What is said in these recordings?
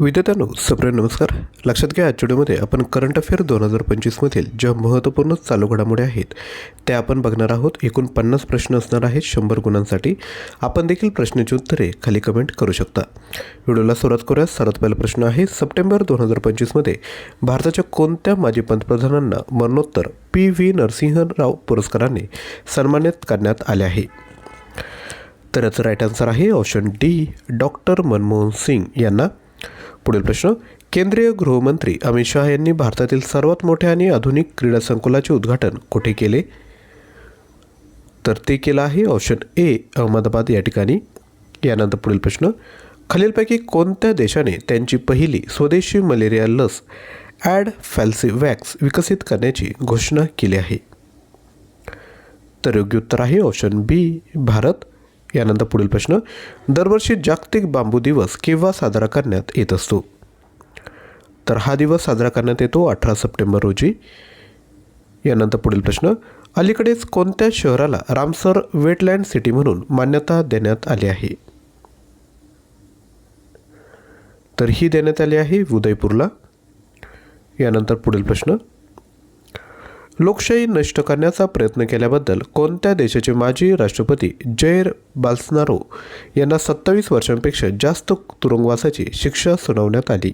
विद्यार्थ्यांनो सप्रिय नमस्कार. लक्षात घ्या आजच्या आपण करंट अफेअर दोन हजार पंचवीसमधील ज्या महत्त्वपूर्ण चालू घडामोडी आहेत त्या आपण बघणार आहोत. एकूण पन्नास प्रश्न असणार आहेत शंभर गुणांसाठी. आपण देखील प्रश्नाची उत्तरे खाली कमेंट करू शकता. व्हिडिओला सुरुवात करूया. सर्वात पहिला प्रश्न आहे सप्टेंबर दोन हजार पंचवीसमध्ये भारताच्या कोणत्या माजी पंतप्रधानांना मरणोत्तर पी व्ही नरसिंहराव पुरस्काराने सन्मानित करण्यात आले आहे? तर याचं राईट आन्सर आहे option D doctor Manmohan Singh यांना. पुढील प्रश्न केंद्रीय गृहमंत्री अमित शहा यांनी भारतातील सर्वात मोठ्या आणि आधुनिक क्रीडा संकुलाचे उद्घाटन कुठे केले? तर ते केलं आहे ऑप्शन ए अहमदाबाद या ठिकाणी. यानंतर पुढील प्रश्न खालीलपैकी कोणत्या देशाने त्यांची पहिली स्वदेशी मलेरिया लस ॲड फॅल्सिवॅक्स विकसित करण्याची घोषणा केली आहे? तर योग्य उत्तर आहे ऑप्शन बी भारत. यानंतर पुढील प्रश्न दरवर्षी जागतिक बांबू दिवस केव्हा साजरा करण्यात येत असतो? तर हा दिवस साजरा करण्यात येतो अठरा सप्टेंबर रोजी. यानंतर पुढील प्रश्न अलीकडेच कोणत्या शहराला रामसर वेटलँड सिटी म्हणून मान्यता देण्यात आली आहे? तर ही देण्यात आली आहे उदयपूरला. यानंतर पुढील प्रश्न लोकशाही नष्ट करण्याचा प्रयत्न केल्याबद्दल कोणत्या देशाचे माजी राष्ट्रपती जैर बाल्सनारो यांना सत्तावीस वर्षांपेक्षा जास्त तुरुंगवासाची शिक्षा सुनावण्यात आली?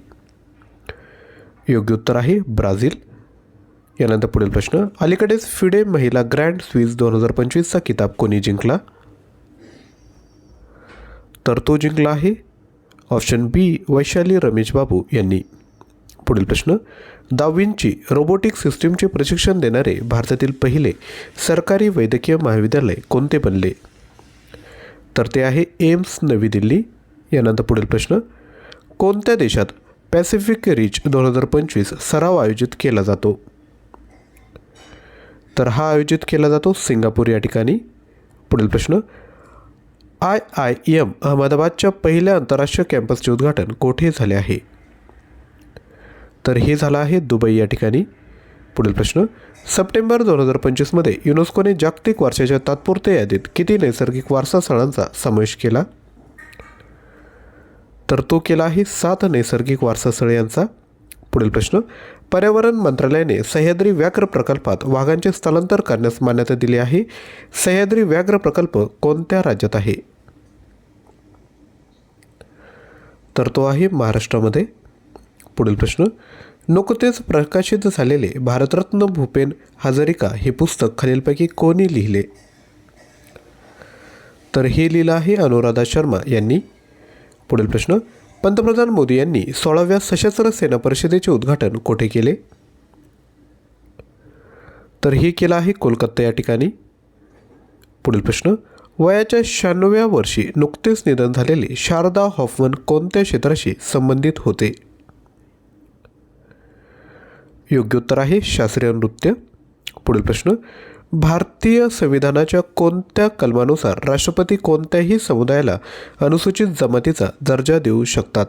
योग्य उत्तर आहे ब्राझील. यानंतर पुढील प्रश्न. अलीकडेच फिडे महिला ग्रँड स्विस दोन हजार पंचवीसचा किताब कोणी जिंकला? तर तो जिंकला आहे ऑप्शन बी वैशाली रमेश बाबू यांनी. पुढील प्रश्न. दहावींची रोबोटिक सिस्टीमचे प्रशिक्षण देणारे भारतातील पहिले सरकारी वैद्यकीय महाविद्यालय कोणते बनले? तर ते आहे एम्स नवी दिल्ली. यानंतर पुढील प्रश्न. कोणत्या देशात पॅसिफिक रिच दोन हजार पंचवीस सराव आयोजित केला जातो? तर हा आयोजित केला जातो सिंगापूर या ठिकाणी. पुढील प्रश्न. आय आय एम अहमदाबादच्या पहिल्या आंतरराष्ट्रीय कॅम्पसचे उद्घाटन कोठे झाले आहे? तर हे झालं आहे दुबई या ठिकाणी. पुढील प्रश्न सप्टेंबर दोन हजार पंचवीसमध्ये युनेस्कोने जागतिक वारशाच्या तात्पुरत्या यादीत किती नैसर्गिक वारसा स्थळांचा समावेश केला? तर तो केला आहे सात नैसर्गिक वारसा स्थळे यांचा. पुढील प्रश्न पर्यावरण मंत्रालयाने सह्याद्री व्याघ्र प्रकल्पात वाघांचे स्थलांतर करण्यास मान्यता दिली आहे. सह्याद्री व्याघ्र प्रकल्प कोणत्या राज्यात आहे? तर तो आहे महाराष्ट्रामध्ये. पुढील प्रश्न. नुकतेच प्रकाशित झालेले भारतरत्न भूपेन हजारिका हे पुस्तक खालीलपैकी कोणी लिहिले? तर हे लिहिलं आहे अनुराधा शर्मा यांनी. पुढील प्रश्न. पंतप्रधान मोदी यांनी सोळाव्या सशस्त्र सेना परिषदेचे उद्घाटन कोठे केले? तर हे केलं आहे कोलकाता या ठिकाणी. पुढील प्रश्न. वयाच्या शहाण्णव्या वर्षी नुकतेच निधन झालेले शारदा हॉफमन कोणत्या क्षेत्राशी संबंधित होते? योग्य उत्तर आहे शास्त्रीय नृत्य. पुढील प्रश्न भारतीय संविधानाच्या कोणत्या कलमानुसार राष्ट्रपती कोणत्याही समुदायाला अनुसूचित जमातीचा दर्जा देऊ शकतात?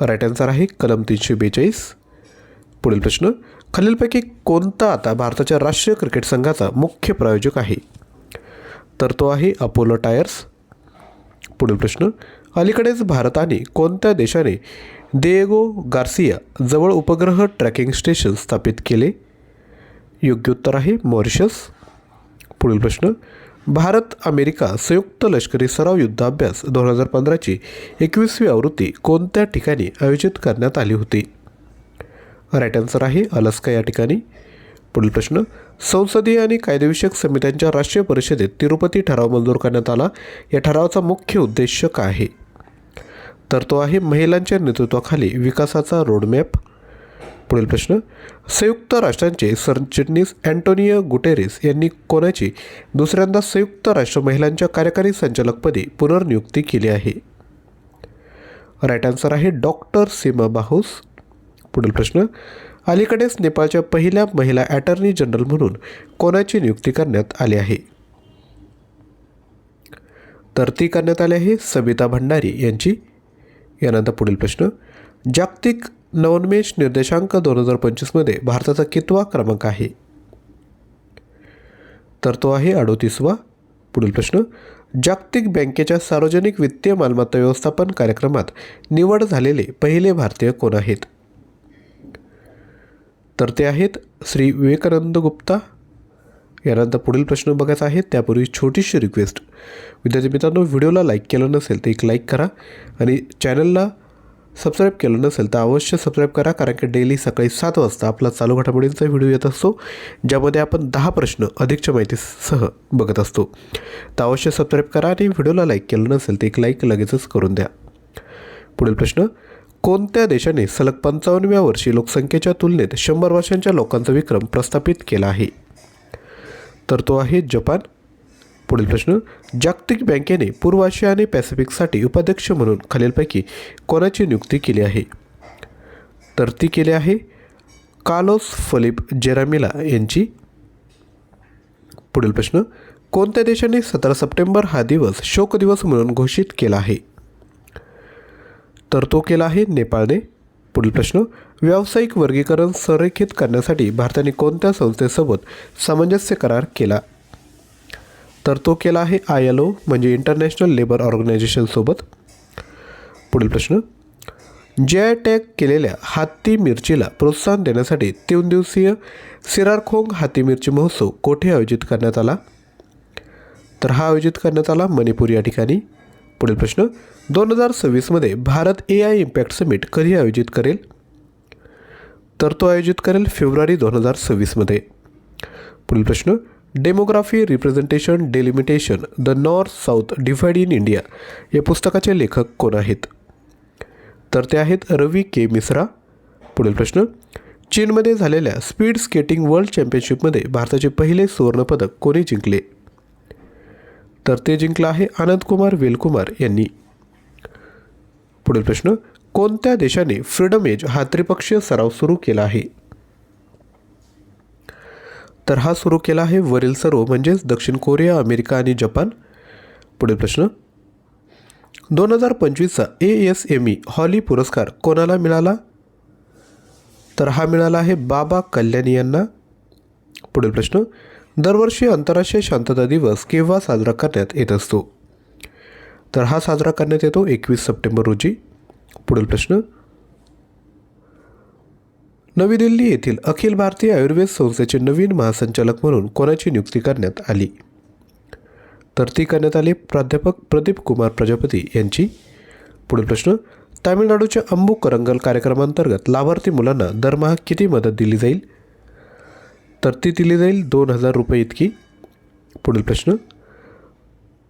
राईट आन्सर आहे कलम तीनशे बेचाळीस. पुढील प्रश्न खालीलपैकी कोणता आता भारताच्या राष्ट्रीय क्रिकेट संघाचा मुख्य प्रायोजक आहे? तर तो आहे अपोलो टायर्स. पुढील प्रश्न अलीकडेच भारताने कोणत्या देशाने देगो गार्सिया जवळ उपग्रह ट्रॅकिंग स्टेशन स्थापित केले. योग्य उत्तर आहे मॉरिशस. पुढील प्रश्न. भारत अमेरिका संयुक्त लष्करी सराव युद्धाभ्यास दोन हजार पंधराची एकवीसवी आवृत्ती कोणत्या ठिकाणी आयोजित करण्यात आली होती? राईट आन्सर आहे अलास्का या ठिकाणी. पुढील प्रश्न. संसदीय आणि कायदेविषयक समित्यांच्या राष्ट्रीय परिषदेत तिरुपती ठराव मंजूर करण्यात आला. या ठरावाचा मुख्य उद्देश काय आहे? तर तो आहे महिलांच्या नेतृत्वाखाली विकासाचा रोडमॅप पुढील प्रश्न संयुक्त राष्ट्रांचे सरचिटणीस अँटोनियो गुटेरेस यांनी कोणाची दुसऱ्यांदा संयुक्त राष्ट्र महिलांच्या कार्यकारी संचालकपदी पुनर्नियुक्ती केली आहे? राईट आन्सर आहे डॉक्टर सीमा बाहुस. पुढील प्रश्न अलीकडेच नेपाळच्या पहिल्या महिला अटर्नी जनरल म्हणून कोणाची नियुक्ती करण्यात आली आहे? तर ती करण्यात आली आहे सबिता भंडारी यांची. यानंतर पुढील प्रश्न. जागतिक नवोन्मेष निर्देशांक दोन हजार पंचवीसमध्ये भारताचा कितवा क्रमांक आहे? तर तो आहे अडोतीसवा. पुढील प्रश्न. जागतिक बँकेच्या सार्वजनिक वित्तीय मालमत्ता व्यवस्थापन कार्यक्रमात निवड झालेले पहिले भारतीय कोण आहेत? तर ते आहेत श्री विवेकानंद गुप्ता यानंतर पुढील प्रश्न बघायचा आहे त्यापूर्वी छोटीशी रिक्वेस्ट विद्यार्थी मित्रांनो व्हिडिओला लाईक केलं नसेल तर एक लाईक करा आणि चॅनलला सबस्क्राईब केलं नसेल तर अवश्य सबस्क्राईब करा कारण की डेली सकाळी सात वाजता आपला चालू घडामोडींचा व्हिडिओ येत असतो ज्यामध्ये आपण दहा प्रश्न अधिकच्या माहितीसह बघत असतो. तर अवश्य सबस्क्राईब करा आणि व्हिडिओला लाईक केलं नसेल तर एक लाईक लगेचच करून द्या. पुढील प्रश्न कोणत्या देशाने सलग पंचावन्नव्या वर्षी लोकसंख्येच्या तुलनेत शंभर वर्षांच्या लोकांचा विक्रम प्रस्थापित केला आहे? तर तो आहे जपान. पुढील प्रश्न जागतिक बँकेने पूर्व आशिया आणि पॅसिफिकसाठी उपाध्यक्ष म्हणून खालीलपैकी कोणाची नियुक्ती केली आहे? तर ती केली आहे कार्लोस फलिप जेरामिला यांची. पुढील प्रश्न कोणत्या देशाने सतरा सप्टेंबर हा दिवस शोक दिवस म्हणून घोषित केला आहे? तर तो केला आहे नेपाळने. पुढील प्रश्न व्यावसायिक वर्गीकरण संरेखित करण्यासाठी भारताने कोणत्या संस्थेसोबत सामंजस्य करार केला? तर तो केला आहे आय एल ओ म्हणजे इंटरनॅशनल लेबर ऑर्गनायझेशनसोबत पुढील प्रश्न. जे टॅग केलेल्या हाती मिरचीला प्रोत्साहन देण्यासाठी तीन दिवसीय सिरारखोंग हाती मिरची महोत्सव कोठे आयोजित करण्यात आला? तर हा आयोजित करण्यात आला मणिपूर या ठिकाणी. पुढील प्रश्न. दोन हजार सव्वीसमध्ये Bharat A I impact summit कधी आयोजित करेल? तर तो आयोजित करेल फेब्रुवारी दोन हजार सव्वीसमध्ये. पुढील प्रश्न demography representation delimitation the north south divide in India या पुस्तकाचे लेखक कोण आहेत? तर ते आहेत रवी के मिश्रा. पुढील प्रश्न चीनमध्ये झालेल्या स्पीड स्केटिंग वर्ल्ड चॅम्पियनशिपमध्ये भारताचे पहिले सुवर्णपदक कोणी जिंकले? तर ते जिंकलं आहे आनंदकुमार वेलकुमार यांनी. पुढील प्रश्न कोणत्या देशाने फ्रीडम एज हा त्रिपक्षीय सराव सुरू केला आहे? तर हा सुरू केला आहे वरील सर्व म्हणजेच दक्षिण कोरिया अमेरिका आणि जपान. पुढील प्रश्न. दोन हजार पंचवीसचा A S M E Holley पुरस्कार कोणाला मिळाला? तर हा मिळाला आहे बाबा कल्याणी यांना. पुढील प्रश्न. दरवर्षी आंतरराष्ट्रीय शांतता दिवस केव्हा साजरा करण्यात येत असतो? तर हा साजरा करण्यात येतो एकवीस सप्टेंबर रोजी. पुढील प्रश्न. नवी दिल्ली येथील अखिल भारतीय आयुर्वेद संस्थेचे नवीन महासंचालक म्हणून कोणाची नियुक्ती करण्यात आली? तर ती करण्यात आली प्राध्यापक प्रदीप कुमार प्रजापती यांची. पुढील प्रश्न तामिळनाडूच्या अंबू करंगल कार्यक्रमांतर्गत लाभार्थी मुलांना दरमहा किती मदत दिली जाईल? तर ती दिली जाईल दोन हजार रुपये इतकी. पुढील प्रश्न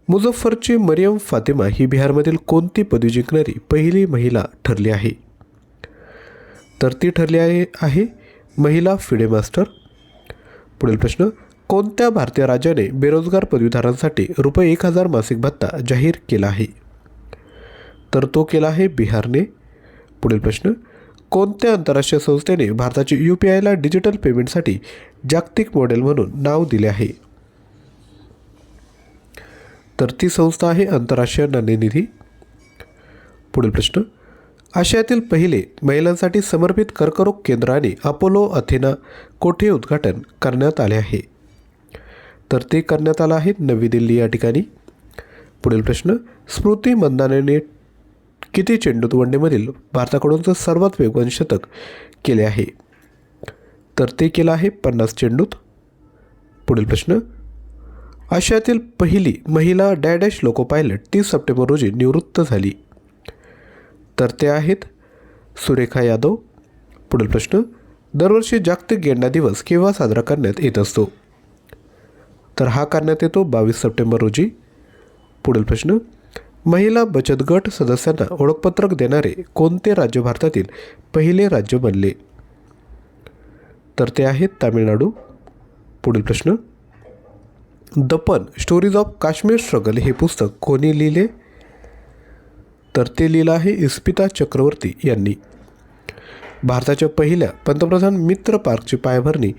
मुझफ्फरची मरियम फातिमा ही बिहारमधील कोणती पदवी जिंकणारी पहिली महिला ठरली आहे? तर ती ठरली आहे आहे महिला फिडे मास्टर. पुढील प्रश्न कोणत्या भारतीय राज्याने बेरोजगार पदवीधारांसाठी रुपये एक हजार मासिक भत्ता जाहीर केला आहे? तर तो केला आहे बिहारने. पुढील प्रश्न कोणत्या आंतरराष्ट्रीय संस्थेने भारताची यू पी आयला डिजिटल पेमेंटसाठी जागतिक मॉडेल म्हणून नाव दिले आहे? तर ती संस्था आहे आंतरराष्ट्रीय नाणेनिधी. पुढील प्रश्न. आशियातील पहिले महिलांसाठी समर्पित कर्करोग केंद्र आणि अपोलो अथेना कोठे उद्घाटन करण्यात आले आहे? तर ते करण्यात आलं आहे नवी दिल्ली या ठिकाणी. पुढील प्रश्न. स्मृती मंदानेने किती चेंडूत वनडेमधील भारताकडूनचं सर्वात वेगवान शतक केले आहे? तर ते केलं आहे पन्नास चेंडूत. पुढील प्रश्न. आशियातील पहिली महिला डॅडॅश लोको पायलट तीस सप्टेंबर रोजी निवृत्त झाली. तर ते आहेत सुरेखा यादव. पुढील प्रश्न दरवर्षी जागतिक गेंडा दिवस केव्हा साजरा करण्यात येत असतो? तर हा करण्यात येतो बावीस सप्टेंबर रोजी. पुढील प्रश्न महिला बचत गट सदस्यांना ओळखपत्रक देणारे कोणते राज्य भारतातील पहिले राज्य बनले? तर ते आहेत तामिळनाडू. पुढील प्रश्न दपन स्टोरीज ऑफ काश्मीर स्ट्रगल हे पुस्तक कोणी लिहिले? तर ते लिहिलं आहे इस्पिता चक्रवर्ती यांनी. भारताच्या पहिल्या पंतप्रधान मित्र पार्कची पायाभरणी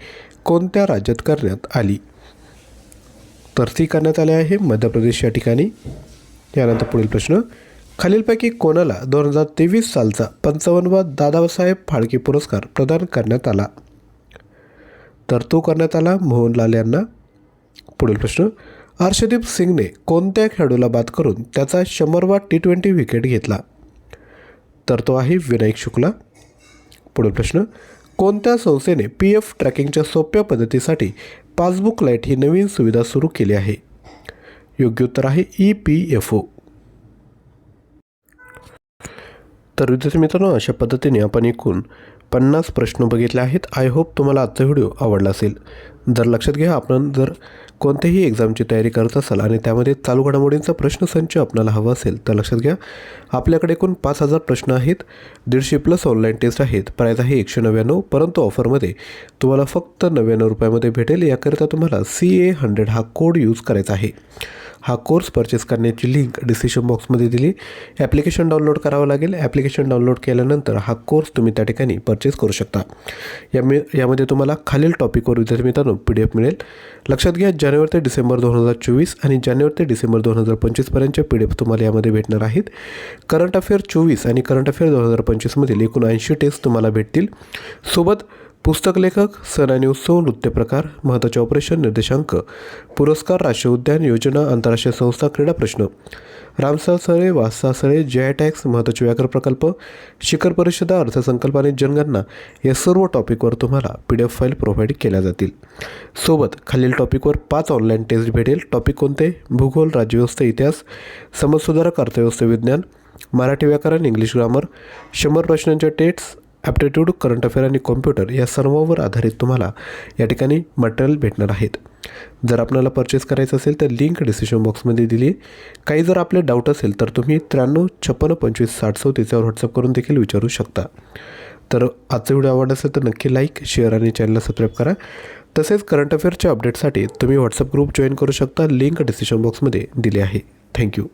कोणत्या राज्यात करण्यात आली? तर ती करण्यात आली आहे मध्य प्रदेश या ठिकाणी. यानंतर पुढील प्रश्न. खालीलपैकी कोणाला दोन हजार तेवीस सालचा पंचावन्नवा दादासाहेब फाळके पुरस्कार प्रदान करण्यात आला? तर तो करण्यात आला मोहनलाल यांना. पुढील प्रश्न. हर्षदीप सिंगने कोणत्या खेळाडूला बाद करून त्याचा शंभरवा टी ट्वेंटी विकेट घेतला? तर तो आहे विनायक शुक्ला. पुढील प्रश्न. कोणत्या संस्थेने पी एफ ट्रॅकिंगच्या सोप्या पद्धतीसाठी पासबुक लाइट ही नवीन सुविधा सुरू केली आहे? योग्य उत्तर आहे ई पी एफ ओ तर विद्यार्थी मित्रांनो अशा पद्धतीने आपण एकूण पन्नास प्रश्न बघितले आहेत. आय होप तुम्हाला आजचा व्हिडिओ आवडला असेल. जर लक्षात घ्या आपण जर कोणत्याही एक्झामची तयारी करत असाल आणि त्यामध्ये चालू घडामोडींचा प्रश्नसंच आपल्याला हवा असेल तर लक्षात घ्या आपल्याकडे एकूण पाच हजार प्रश्न आहेत. दीडशे प्लस ऑनलाईन टेस्ट आहेत. प्राईज आहे एकशे नव्याण्णव परंतु ऑफरमध्ये तुम्हाला फक्त नव्याण्णव रुपयामध्ये भेटेल. याकरिता तुम्हाला सी ए हंड्रेड हा कोड यूज करायचा आहे. हा कोर्स परचेस करण्याची लिंक डिस्क्रिप्शन बॉक्समध्ये दिली. ॲप्लिकेशन डाउनलोड करावं लागेल. ॲप्लिकेशन डाउनलोड केल्यानंतर हा कोर्स तुम्ही त्या ठिकाणी परचेस करू शकता. या मी यामध्ये तुम्हाला खालील टॉपिकवर विद्यार्थी मित्रांनो पी डी एफ मिळेल. लक्षात घ्या जानेवारी ते डिसेंबर दोन हजार चोवीस आणि जानेवारी ते डिसेंबर दोन हजार पंचवीसपर्यंतचे पी डी एफ तुम्हाला यामध्ये भेटणार आहेत. करंट अफेअर चोवीस आणि करंट अफेअर दोन हजार पंचवीसमधील एकूण ऐंशी टेस्ट तुम्हाला भेटतील. सोबत पुस्तक लेखक सण आणि उत्सव नृत्य प्रकार महत्त्वाचे ऑपरेशन निर्देशांक पुरस्कार राष्ट्रीय उद्यान योजना आंतरराष्ट्रीय संस्था क्रीडा प्रश्न. रामसार सळे वासा सळे जे टॅक्स महत्त्वाचे व्याघ्र प्रकल्प शिखर परिषदा अर्थसंकल्प आणि जनगणना या सर्व टॉपिकवर तुम्हाला P D F file provide केल्या जातील. सोबत खालील टॉपिकवर पाच ऑनलाईन टेस्ट भेटेल. टॉपिक कोणते? भूगोल राज्यव्यवस्था इतिहास समाजसुधारक अर्थव्यवस्था विज्ञान मराठी व्याकरण इंग्लिश ग्रामर शंभर प्रश्नांच्या टेट्स ॲप्टिट्यूड करंट अफेअर आणि कॉम्प्युटर या सर्वांवर आधारित तुम्हाला या ठिकाणी मटेरियल भेटणार आहेत. जर आपल्याला परचेस करायचं असेल तर लिंक डिस्क्रिप्शन बॉक्समध्ये दिली आहे. काही जर आपले डाऊट असेल तर तुम्ही त्र्याण्णव छप्पन्न पंचवीस साठ सौ त्याच्यावर व्हॉट्सअप करून देखील विचारू शकता. तर आजचा व्हिडिओ आवडला असेल तर नक्की लाईक शेअर आणि चॅनलला सबस्क्राईब करा. तसेच करंट अफेअरच्या अपडेटसाठी तुम्ही व्हॉट्सअप ग्रुप जॉईन करू शकता. लिंक डिस्क्रिप्शन बॉक्समध्ये दिली आहे. थँक्यू